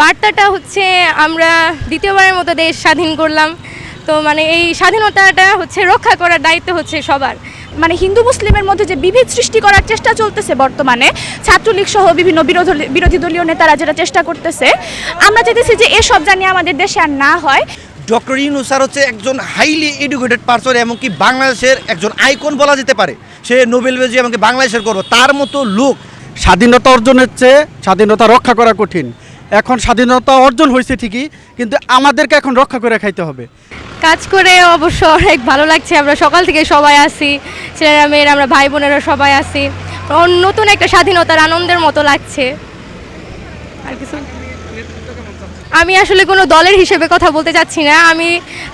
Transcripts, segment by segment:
বার্তাটা হচ্ছে আমরা দ্বিতীয়বারের মতো দেশ স্বাধীন করলাম। তো মানে এই স্বাধীনতাটা হচ্ছে রক্ষা করার দায়িত্ব হচ্ছে সবার। মানে হিন্দু মুসলিমের মধ্যে যে বিভেদ সৃষ্টি করার চেষ্টা চলতেছে বর্তমানে, ছাত্রলীগ সহ বিভিন্ন বিরোধী দলীয় নেতারা যেটা চেষ্টা করতেছে, আমরা চাইতেছি যে এসব জানি আমাদের দেশে আর না হয়। ডক্টর ইউনুস স্যার হচ্ছে একজন হাইলি এডুকেটেড পারসন এমনকি বাংলাদেশের একজন আইকন বলা যেতে পারে। সে নোবেল পেয়েছে এমনকি বাংলাদেশের করব তার মতো লোক স্বাধীনতা অর্জনের চেয়ে স্বাধীনতা রক্ষা করা কঠিন। এখন স্বাধীনতা অর্জন হয়েছে ঠিকই, কিন্তু আমাদেরকে এখন রক্ষা করে খাইতে হবে। কাজ করে অবশ্য অনেক ভালো লাগছে, আমরা সকাল থেকে সবাই আসি ছেলেরা, মেয়েরা, আমরা ভাই বোনেরা সবাই আসি নতুন একটা স্বাধীনতার আনন্দের মতো লাগছে। আর কিছু? আমি আসলে কোনো দলের হিসেবে কথা বলতে চাচ্ছি না। আমি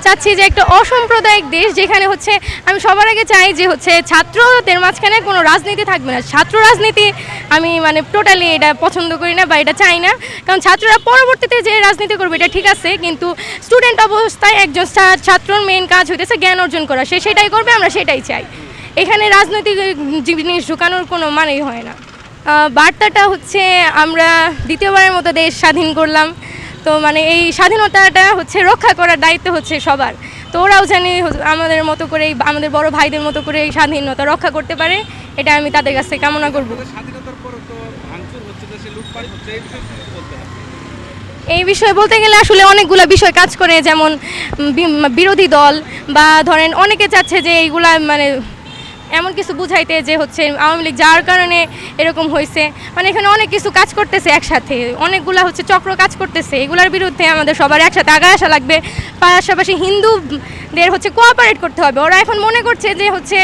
চাচ্ছি যে একটা অসাম্প্রদায়িক দেশ যেখানে হচ্ছে, আমি সবার আগে চাই যে হচ্ছে ছাত্রদের মাঝখানে কোনো রাজনীতি থাকবে না। ছাত্র রাজনীতি আমি মানে টোটালি এটা পছন্দ করি না বা এটা চাই না। কারণ ছাত্ররা পরবর্তীতে যে রাজনীতি করবে এটা ঠিক আছে, কিন্তু স্টুডেন্ট অবস্থায় একজন ছাত্রর মেন কাজ হইতেছে জ্ঞান অর্জন করা। সে সেটাই করবে, আমরা সেটাই চাই। এখানে রাজনৈতিক জিনিস ঢুকানোর কোনো মানেই হয় না। বার্তাটা হচ্ছে আমরা দ্বিতীয়বারের মতো দেশ স্বাধীন করলাম। তো মানে এই স্বাধীনতাটা হচ্ছে রক্ষা করার দায়িত্ব হচ্ছে সবার। তো ওরাও জানি আমাদের মতো করে এই- আমাদের বড় ভাইদের মতো করে এই স্বাধীনতা রক্ষা করতে পারে। এটা আমি তাদের কাছ থেকে কামনা করব। এই বিষয়ে বলতে হবে? এই বিষয়ে বলতে গেলে আসলে অনেকগুলো বিষয় কাজ করে যেমন বিরোধী দল বা ধরেন অনেকে চাচ্ছে যে এইগুলা মানে এমন কিছু বুঝাইতে যে হচ্ছে আওয়ামী লীগ যাওয়ার কারণে এরকম হয়েছে মানে এখানে অনেক কিছু কাজ করতেছে একসাথে। অনেকগুলা হচ্ছে চক্র কাজ করতেছে। এগুলার বিরুদ্ধে আমাদের সবার একসাথে আগায় আসা লাগবে। পাশাপাশি হিন্দুদের হচ্ছে কোঅপারেট করতে হবে। ওরা এখন মনে করছে যে হচ্ছে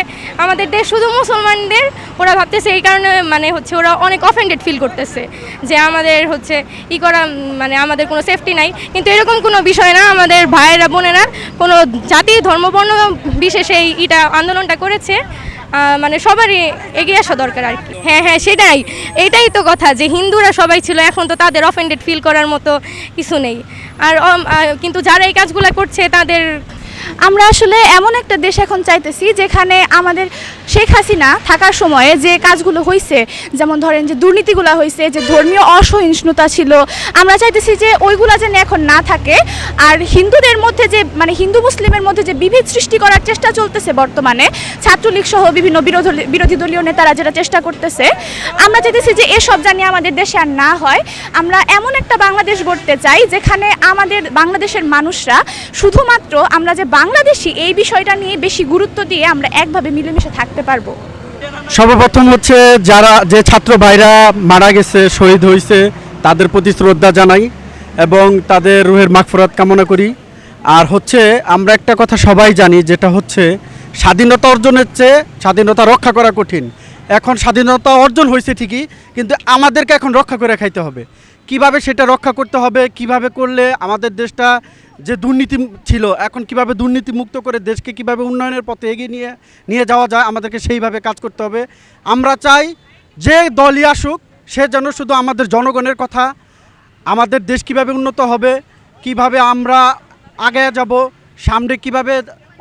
আমাদের দেশ শুধু মুসলমানদের। ওরা ভাবতেছে এই কারণে মানে হচ্ছে ওরা অনেক অফেন্ডেড ফিল করতেছে। যে আমাদের হচ্ছে ই করা মানে আমাদের কোনো সেফটি নাই। কিন্তু এরকম কোনো বিষয় না। আমাদের ভাইয়েরা, বোনেরা কোনো জাতি, ধর্ম, বর্ণ বিশেষে এইটা আন্দোলনটা করেছে। মানে সবারই এগিয়ে আসা দরকার আর কি। হ্যাঁ হ্যাঁ সেটাই। এটাই তো কথা যে হিন্দুরা সবাই ছিল, এখন তো তাদের অফেন্ডেড ফিল করার মতো কিছু নেই। আর কিন্তু যারা এই কাজগুলো করছে, তাদের আমরা আসলে এমন একটা দেশ এখন চাইতেছি যেখানে আমাদের শেখ হাসিনা থাকার সময়ে যে কাজগুলো হয়েছে যেমন ধরেন যে দুর্নীতিগুলো হয়েছে যে ধর্মীয় অসহিষ্ণুতা ছিল, আমরা চাইতেছি যে ওইগুলা যেন এখন না থাকে। আর হিন্দুদের মধ্যে যে মানে হিন্দু মুসলিমের মধ্যে যে বিভেদ সৃষ্টি করার চেষ্টা চলতেছে বর্তমানে, ছাত্রলীগ সহ বিভিন্ন বিরোধী বিরোধী দলীয় নেতারা যেটা চেষ্টা করতেছে, আমরা চাইতেছি যে এসব জানি আমাদের দেশে আর না হয়। আমরা এমন একটা বাংলাদেশ গড়তে চাই যেখানে আমাদের বাংলাদেশের মানুষরা শুধুমাত্র আমরা যে বাংলাদেশি এই বিষয়টা নিয়ে বেশি গুরুত্ব দিয়ে আমরা একভাবে মিলেমিশে থাকতে পারব। সর্বপ্রথম হচ্ছে যারা যে ছাত্র ভাইরা মারা গেছে, শহীদ হয়েছে, তাদের প্রতি শ্রদ্ধা জানাই এবং তাদের রুহের মাগফরাত কামনা করি। আর হচ্ছে আমরা একটা কথা সবাই জানি, যেটা হচ্ছে স্বাধীনতা অর্জনের চেয়ে স্বাধীনতা রক্ষা করা কঠিন। এখন স্বাধীনতা অর্জন হয়েছে ঠিকই, কিন্তু আমাদেরকে এখন রক্ষা করে খাইতে হবে। কীভাবে সেটা রক্ষা করতে হবে, কীভাবে করলে আমাদের দেশটা যে দুর্নীতি ছিল, এখন কীভাবে দুর্নীতি মুক্ত করে দেশকে কীভাবে উন্নয়নের পথে এগিয়ে নিয়ে নিয়ে যাওয়া যায়, আমাদেরকে সেইভাবে কাজ করতে হবে। আমরা চাই যে দলই আসুক, সে যেন শুধু আমাদের জনগণের কথা, আমাদের দেশ কীভাবে উন্নত হবে, কীভাবে আমরা আগে যাব, সামনে কীভাবে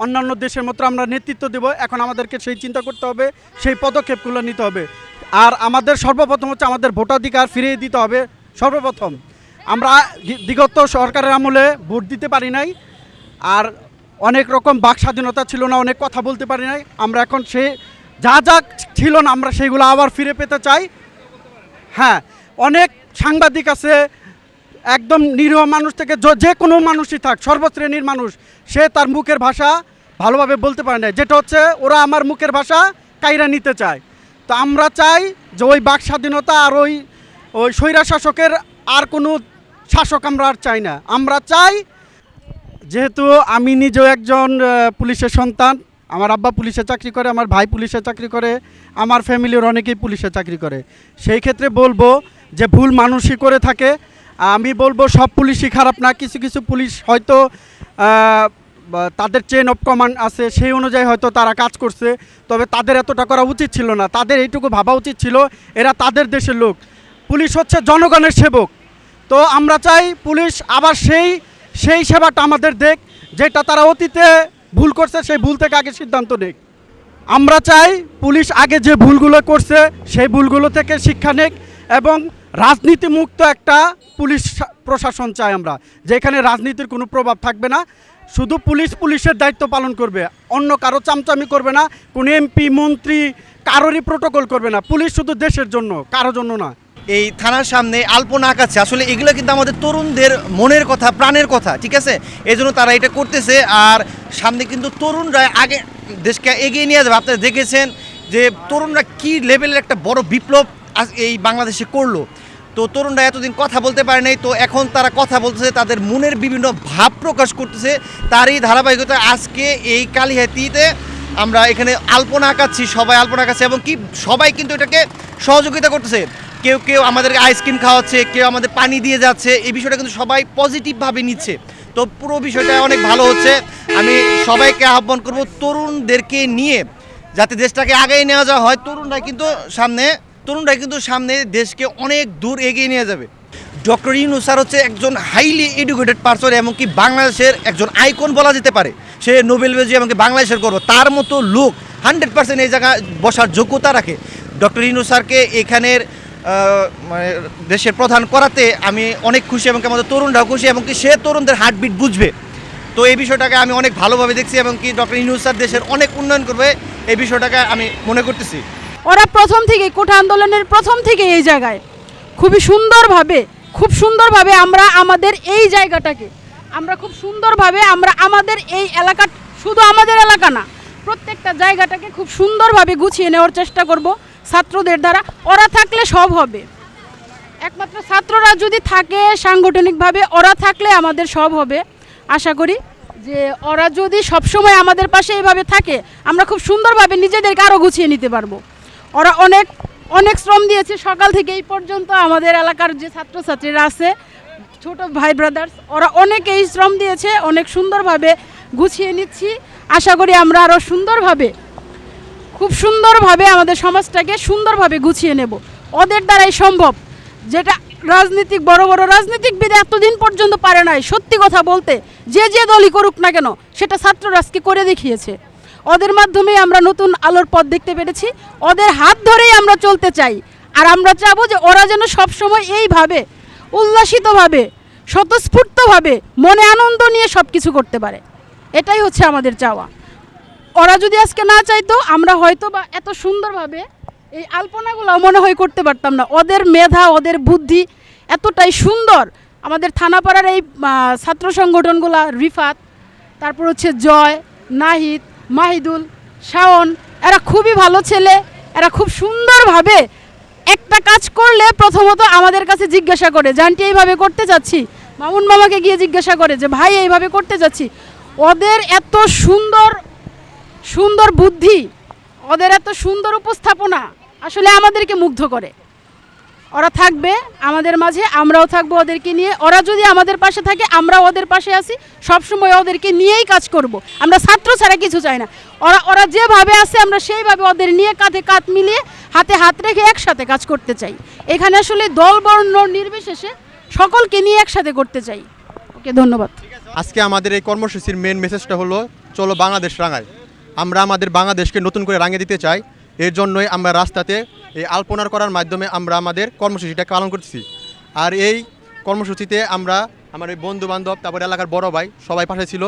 অন্যান্য দেশের মতো আমরা নেতৃত্ব দেব, এখন আমাদেরকে সেই চিন্তা করতে হবে, সেই পদক্ষেপগুলো নিতে হবে। আর আমাদের সর্বপ্রথম হচ্ছে আমাদের ভোটাধিকার ফিরিয়ে দিতে হবে, সর্বপ্রথম। আমরা বিগত সরকারের আমলে ভোট দিতে পারি নাই, আর অনেক রকম বাক স্বাধীনতা ছিল না, অনেক কথা বলতে পারি নাই। আমরা এখন সে যা যা ছিল না, আমরা সেইগুলো আবার ফিরে পেতে চাই। হ্যাঁ অনেক সাংবাদিক আছে, একদম নিরীহ মানুষ থেকে যে কোনো মানুষই থাক, সর্বশ্রেণীর মানুষ, সে তার মুখের ভাষা ভালোভাবে বলতে পারে না যেটা হচ্ছে, ওরা আমার মুখের ভাষা কাইরা নিতে চায়। তো আমরা চাই যে ওই বাক স্বাধীনতা আর ওই ওই স্বৈরা শাসকের আর কোনো শাসক আমরা আর চাই না। আমরা চাই যেহেতু আমি নিজেও একজন পুলিশের সন্তান, আমার আব্বা পুলিশে চাকরি করে, আমার ভাই পুলিশে চাকরি করে, আমার ফ্যামিলির অনেকেই পুলিশে চাকরি করে। সেই ক্ষেত্রে বলব যে ভুল মানুষই করে থাকে। আমি বলব সব পুলিশই খারাপ না, কিছু কিছু পুলিশ হয়তো তাদের চেন অফ কমান্ড আছে, সেই অনুযায়ী হয়তো তারা কাজ করছে, তবে তাদের এতটা করা উচিত ছিল না। তাদের এইটুকু ভাবা উচিত ছিল, এরা তাদের দেশের লোক। পুলিশ হচ্ছে জনগণের সেবক। তো আমরা চাই পুলিশ আবার সেই সেই সেবাটা আমাদের দেখ, যেটা তারা অতীতে ভুল করছে, সেই ভুল থেকে আগে সিদ্ধান্ত নেক। আমরা চাই পুলিশ আগে যে ভুলগুলো করছে, সেই ভুলগুলো থেকে শিক্ষা নেক এবং রাজনীতি মুক্ত একটা পুলিশ প্রশাসন চাই আমরা, যেখানে রাজনীতির কোনো প্রভাব থাকবে না। শুধু পুলিশ পুলিশের দায়িত্ব পালন করবে, অন্য কারও চামচামি করবে না, কোনো এমপি, মন্ত্রী, কারোরই প্রোটোকল করবে না। পুলিশ শুধু দেশের জন্য, কারও জন্য না। এই থানার সামনে আলপনা আঁকাচ্ছে। আসলে এগুলো কিন্তু আমাদের তরুণদের মনের কথা, প্রাণের কথা, ঠিক আছে? এই জন্য তারা এটা করতেছে আর সামনে কিন্তু তরুণরা আগে দেশকে এগিয়ে নিয়ে যাবে। আপনারা দেখেছেন যে তরুণরা কি লেভেলের একটা বড় বিপ্লব এই বাংলাদেশে করল। তো তরুণরা এতদিন কথা বলতে পারে নাই, তো এখন তারা কথা বলতেছে, তাদের মনের বিভিন্ন ভাব প্রকাশ করতেছে। তারই ধারাবাহিকতা আজকে এই কালিহাতিতে আমরা এখানে আলপনা আঁকাচ্ছি, সবাই আলপনা আঁকাচ্ছে এবং কি সবাই কিন্তু এটাকে সহযোগিতা করতেছে। কেউ কেউ আমাদেরকে আইসক্রিম খাওয়াচ্ছে, কেউ আমাদের পানি দিয়ে যাচ্ছে, এই বিষয়টা কিন্তু সবাই পজিটিভভাবে নিচ্ছে। তো পুরো বিষয়টা অনেক ভালো হচ্ছে। আমি সবাইকে আহ্বান করব তরুণদেরকে নিয়ে, যাতে দেশটাকে আগায় নেওয়া যাওয়া হয় তরুণরা কিন্তু সামনে, তরুণরা কিন্তু সামনে দেশকে অনেক দূর এগিয়ে নিয়ে যাবে। ডক্টর ইউনুস স্যার হচ্ছে একজন হাইলি এডুকেটেড পার্সন এমনকি বাংলাদেশের একজন আইকন বলা যেতে পারে। সে নোবেল বেজি এমনকি বাংলাদেশের গর্ব। তার মতো লোক হান্ড্রেড পার্সেন্ট এই জায়গায় বসার যোগ্যতা রাখে। ডক্টর ইউনুস স্যারকে এখানের মানে দেশের প্রধান করাতে আমি অনেক খুশি এবং আমাদের তরুণরাও খুশি এবং কি সে তরুণদের হার্টবিট বুঝবে। তো এই বিষয়টাকে আমি অনেক ভালোভাবে দেখছি এবং কি ডক্টর ইউনুস স্যার দেশের অনেক উন্নয়ন করবে এই বিষয়টাকে আমি মনে করতেছি। ওরা প্রথম থেকে কোঠা আন্দোলনের প্রথম থেকে এই জায়গায়। খুবই সুন্দরভাবে, খুব সুন্দরভাবে আমরা আমাদের এই জায়গাটাকে, আমরা খুব সুন্দরভাবে আমরা আমাদের এই এলাকা, শুধু আমাদের এলাকা না, প্রত্যেকটা জায়গাটাকে খুব সুন্দরভাবে গুছিয়ে নেওয়ার চেষ্টা করব। ছাত্রদের দ্বারা, ওরা থাকলে সব হবে। একমাত্র ছাত্ররা যদি থাকে সাংগঠনিকভাবে, ওরা থাকলে আমাদের সব হবে। আশা করি যে ওরা যদি সবসময় আমাদের পাশে এইভাবে থাকে, আমরা খুব সুন্দরভাবে নিজেদেরকে আরও গুছিয়ে নিতে পারব। ওরা অনেক অনেক শ্রম দিয়েছে। সকাল থেকে এই পর্যন্ত আমাদের এলাকার যে ছাত্রছাত্রীরা আছে, ছোট ভাই ব্রাদার্স ওরা অনেকেই শ্রম দিয়েছে। অনেক সুন্দরভাবে গুছিয়ে নিচ্ছি। আশা করি আমরা আরও সুন্দরভাবে খুব সুন্দরভাবে আমাদের সমাজটাকে সুন্দরভাবে গুছিয়ে নেব। ওদের দ্বারাই সম্ভব। যেটা রাজনীতিক, বড় বড় রাজনীতিকবিদ এতদিন পর্যন্ত পারে নাই। সত্যি কথা বলতে, যে যে দলই করুক না কেন, সেটা ছাত্ররা আজকে করে দেখিয়েছে। ওদের মাধ্যমে আমরা নতুন আলোর পথ দেখতে পেরেছি। ওদের হাত ধরেই আমরা চলতে চাই। আর আমরা চাবো যে ওরা যেন সবসময় এইভাবে, উল্লাসিতভাবে, স্বতঃস্ফূর্তভাবে মনে আনন্দ নিয়ে সব কিছু করতে পারে। এটাই হচ্ছে আমাদের চাওয়া। ওরা যদি আজকে না চাইতো, আমরা হয়তো বা এত সুন্দরভাবে এই আলপনাগুলো মনে হয় করতে পারতাম না। ওদের মেধা, ওদের বুদ্ধি এতটাই সুন্দর। আমাদের থানাপাড়ার এই ছাত্র সংগঠনগুলা, রিফাত, তারপর হচ্ছে জয়, নাহিদ, মাহিদুল, শাওন, এরা খুবই ভালো ছেলে। এরা খুব সুন্দরভাবে একটা কাজ করলে প্রথমত আমাদের কাছে জিজ্ঞাসা করে, জানটি এইভাবে করতে যাচ্ছি? মামুন মামাকে গিয়ে জিজ্ঞাসা করে যে, ভাই, এইভাবে করতে যাচ্ছি। ওদের এত সুন্দর সুন্দর বুদ্ধি। ওদের এত সুন্দর উপস্থাপনা আসলে আমাদেরকে মুগ্ধ করে। ওরা থাকবে আমাদের মাঝে, আমরাও থাকব ওদেরকে নিয়ে। ওরা যদি আমাদের পাশে থাকে আমরা ওদের পাশে আছি। সবসময় ওদেরকে নিয়েই কাজ করব। আমরা ছাত্র ছাড়া কিছু চাই না। ওরা ওরা যেভাবে আছে, আমরা সেইভাবে ওদের নিয়ে কাঁধে কাঁধ মিলিয়ে হাতে হাত রেখে একসাথে কাজ করতে চাই। এখানে আসলে দল বর্ণ নির্বিশেষে সকলকে নিয়ে একসাথে করতে চাই। ওকে, ধন্যবাদ। আজকে আমাদের এই কর্মসূচির মেন মেসেজটা হলো, চলো বাংলাদেশ রাঙায়। আমরা আমাদের বাংলাদেশকে নতুন করে রাঙিয়ে দিতে চাই, এর জন্যই আমরা রাস্তাতে এই আলপনার করার মাধ্যমে আমরা আমাদের কর্মসূচিটা পালন করতেছি। আর এই কর্মসূচিতে আমরা আমার এই বন্ধু বান্ধব তারপর এলাকার বড় ভাই সবাই পাশে ছিল,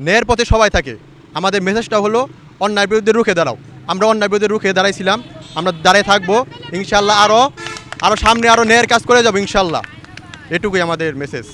ন্যায়ের পথে সবাই থাকে। আমাদের মেসেজটা হলো অন্যায় বিরুদ্ধে রুখে দাঁড়াও। আমরা অন্যায় বিরুদ্ধে রুখে দাঁড়াইছিলাম, আমরা দাঁড়িয়ে থাকব, ইনশাল্লাহ আরও আরও সামনে আরও ন্যায়ের কাজ করে যাব, ইনশাল্লাহ। এটুকুই আমাদের মেসেজ